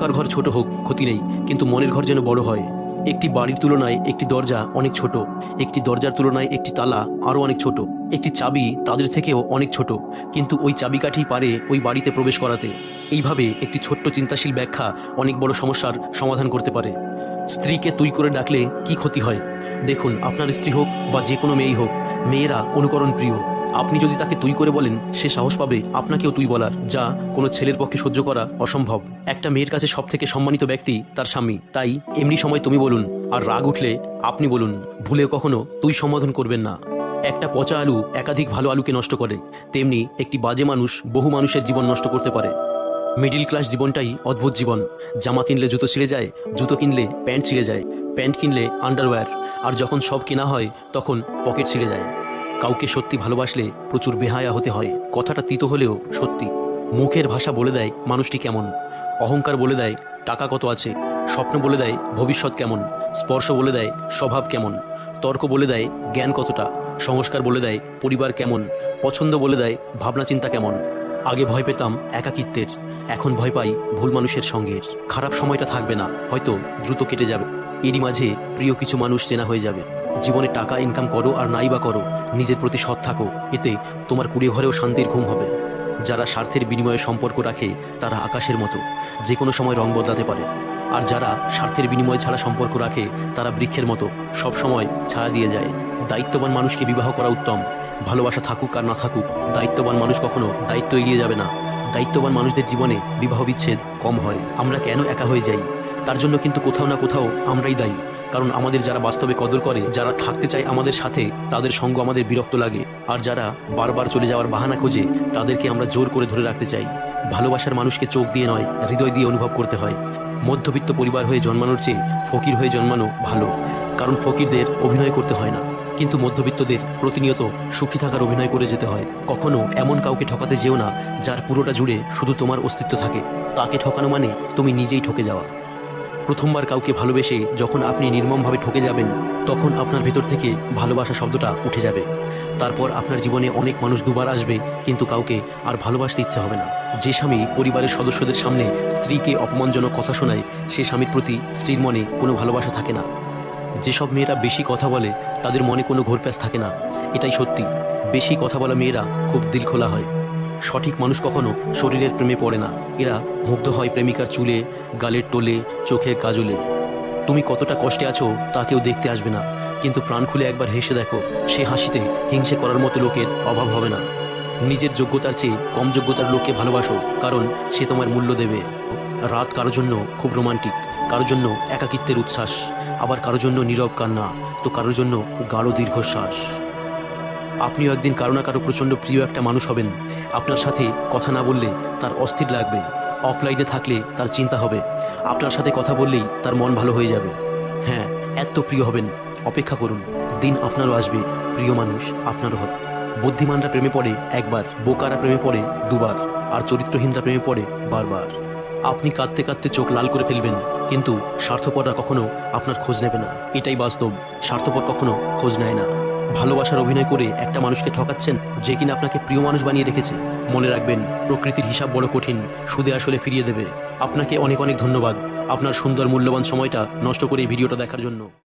থাকার ঘর ছোট হোক, ক্ষতি নেই, কিন্তু মনের ঘর যেন বড় হয়। একটি বাড়ির তুলনায় একটি দরজা অনেক ছোট, একটি দরজার তুলনায় একটি তালা আরও অনেক ছোট, একটি চাবি তাদের থেকেও অনেক ছোট, কিন্তু ওই চাবিকাঠি পারে ওই বাড়িতে প্রবেশ করাতে। এইভাবে একটি ছোট্ট চিন্তাশীল ব্যাখ্যা অনেক বড় সমস্যার সমাধান করতে পারে। স্ত্রীকে তুই করে ডাকলে কি ক্ষতি হয়? দেখুন, আপনার স্ত্রী হোক বা যে কোনো মেয়েই হোক, মেয়েরা অনুকরণ প্রিয় আপনি যদি তাকে তুই করে বলেন, সে সাহস পাবে আপনাকেও তুই বলার, যা কোনো ছেলের পক্ষে সহ্য করা অসম্ভব। একটা মেয়ের কাছে সব থেকে সম্মানিত ব্যক্তি তার স্বামী। তাই এমনি সময় তুমি বলুন, আর রাগ উঠলে আপনি বলুন ভুলে কখনো তুই সম্বোধন করবেন না। একটা পচা আলু একাধিক ভালো আলুকে নষ্ট করে, তেমনি একটি বাজে মানুষ বহু মানুষের জীবন নষ্ট করতে পারে। মিডিল ক্লাস জীবনটাই অদ্ভুত জীবন। জামা কিনলে জুতো ছিঁড়ে যায়, জুতো কিনলে প্যান্ট ছিঁড়ে যায়, প্যান্ট কিনলে আন্ডারওয়্যার, আর যখন সব কেনা হয়, তখন পকেট ছিঁড়ে যায়। কাউকে সত্যি ভালোবাসলে প্রচুর বেহায়া হতে হয়। কথাটা তিতো হলেও সত্যি। মুখের ভাষা বলে দেয় মানুষটি কেমন। অহংকার বলে দেয় টাকা কত আছে। স্বপ্ন বলে দেয় ভবিষ্যৎ কেমন। স্পর্শ বলে দেয় স্বভাব কেমন। তর্ক বলে দেয় জ্ঞান কতটা। সংস্কার বলে দেয় পরিবার কেমন। পছন্দ বলে দেয় ভাবনা চিন্তা কেমন। আগে ভয় পেতাম একাকিত্বের। এখন ভয় পাই ভুল মানুষের সঙ্গের। খারাপ সময়টা থাকবে না। হয়তো দ্রুত কেটে যাবে। এরই মাঝে প্রিয় কিছু মানুষ চেনা হয়ে যাবে। জীবনে টাকা ইনকাম করো আর নাই বা করো, নিজের প্রতি সৎ থাকো। এতে তোমার কুড়ে ঘরেও শান্তির ঘুম হবে। যারা স্বার্থের বিনিময়ে সম্পর্ক রাখে, তারা আকাশের মতো যে কোনো সময় রং বদলাতে পারে। আর যারা স্বার্থের বিনিময়ে ছাড়া সম্পর্ক রাখে, তারা বৃক্ষের মতো, সব সময় ছায়া দিয়ে যায়। দায়িত্ববান মানুষকে বিবাহ করা উত্তম। ভালোবাসা থাকুক আর না থাকুক, দায়িত্ববান মানুষ কখনো দায়িত্ব এড়িয়ে যাবে না। দায়িত্ববান মানুষদের জীবনে বিবাহ বিচ্ছেদ কম হয়। আমরা কেন একা হয়ে যাই? তার জন্য কিন্তু কোথাও না কোথাও আমরাই দায়ী। কারণ আমাদের যারা বাস্তবে কদর করে, যারা থাকতে চায় আমাদের সাথে, তাদের সঙ্গ আমাদের বিরক্ত লাগে। আর যারা বারবার চলে যাওয়ার বাহানা খোঁজে, তাদেরকে আমরা জোর করে ধরে রাখতে চাই। ভালোবাসার মানুষকে চোখ দিয়ে নয়, হৃদয় দিয়ে অনুভব করতে হয়। মধ্যবিত্ত পরিবার হয়ে জন্মানোর চেয়ে ফকির হয়ে জন্মানো ভালো। কারণ ফকিরদের অভিনয় করতে হয় না। কিন্তু মধ্যবিত্তদের প্রতিনিয়ত সুখী থাকার অভিনয় করে যেতে হয়। কখনো এমন কাউকে ঠকাতে যেও না, যার পুরোটা জুড়ে শুধু তোমার অস্তিত্ব থাকে। তাকে ঠকানো মানে তুমি নিজেই ঠকে যাওয়া। প্রথমবার কাউকে ভালোবেসে যখন আপনি নির্মমভাবে ঠকে যাবেন, তখন আপনার ভেতর থেকে ভালোবাসা শব্দটা উঠে যাবে। তারপর আপনার জীবনে অনেক মানুষ দুবার আসবে, কিন্তু কাউকে আর ভালোবাসতে ইচ্ছে হবে না। যে স্বামী পরিবারের সদস্যদের সামনে স্ত্রীকে অপমানজনক কথা শোনায়, সে স্বামীর প্রতি স্ত্রীর মনে কোনো ভালোবাসা থাকে না। যেসব মেয়েরা বেশি কথা বলে, তাদের মনে কোনো ঘোরপ্যাস থাকে না। এটাই সত্যি। বেশি কথা বলা মেয়েরা খুব দিল খোলা হয়। সঠিক মানুষ কখনো শরীরের প্রেমে পড়ে না। এরা মুগ্ধ হয় প্রেমিকার চুলে, গালের টোলে, চোখের কাজলে। তুমি কতটা কষ্টে আছো তা কেউ দেখতে আসবে না। কিন্তু প্রাণ খুলে একবার হেসে দেখো, সে হাসিতে হিংসে করার মতো লোকের অভাব হবে না। নিজের যোগ্যতার চেয়ে কম যোগ্যতার লোককে ভালোবাসো, কারণ সে তোমার মূল্য দেবে। রাত কারোর জন্য খুব রোমান্টিক, কারোর জন্য একাকিত্বের উচ্ছ্বাস, আবার কারোর জন্য নীরব কান্না, তো কারোর জন্য গাঢ় দীর্ঘশ্বাস। আপনিও একদিন কারও না কারও প্রচণ্ড প্রিয় একটা মানুষ হবেন। আপনার সাথে কথা না বললে তার অস্থির লাগবে। অফলাইনে থাকলে তার চিন্তা হবে। আপনার সাথে কথা বললেই তার মন ভালো হয়ে যাবে। হ্যাঁ এত প্রিয় হবেন। অপেক্ষা করুন। দিন আপনারও আসবে। প্রিয় মানুষ আপনারও হবে। বুদ্ধিমানরা প্রেমে পড়ে একবার, বোকারা প্রেমে পড়ে দুবার, আর চরিত্রহীনরা প্রেমে পড়ে বারবার। আপনি কাঁদতে কাঁদতে চোখ লাল করে ফেলবেন, কিন্তু স্বার্থপররা কখনো আপনার খোঁজ নেবে না। এটাই বাস্তব। স্বার্থপর কখনো খোঁজ নেয় না। ভালোবাসার অভিনয় করে একটা মানুষকে ঠকাচ্ছেন যে কিনা আপনাকে প্রিয় মানুষ বানিয়ে রেখেছে। মনে রাখবেন, প্রকৃতির হিসাব বড় কঠিন, সুদে আসলে ফিরিয়ে দেবে। আপনাকে অনেক অনেক ধন্যবাদ আপনার সুন্দর, মূল্যবান সময়টা নষ্ট করে এই ভিডিওটা দেখার জন্য।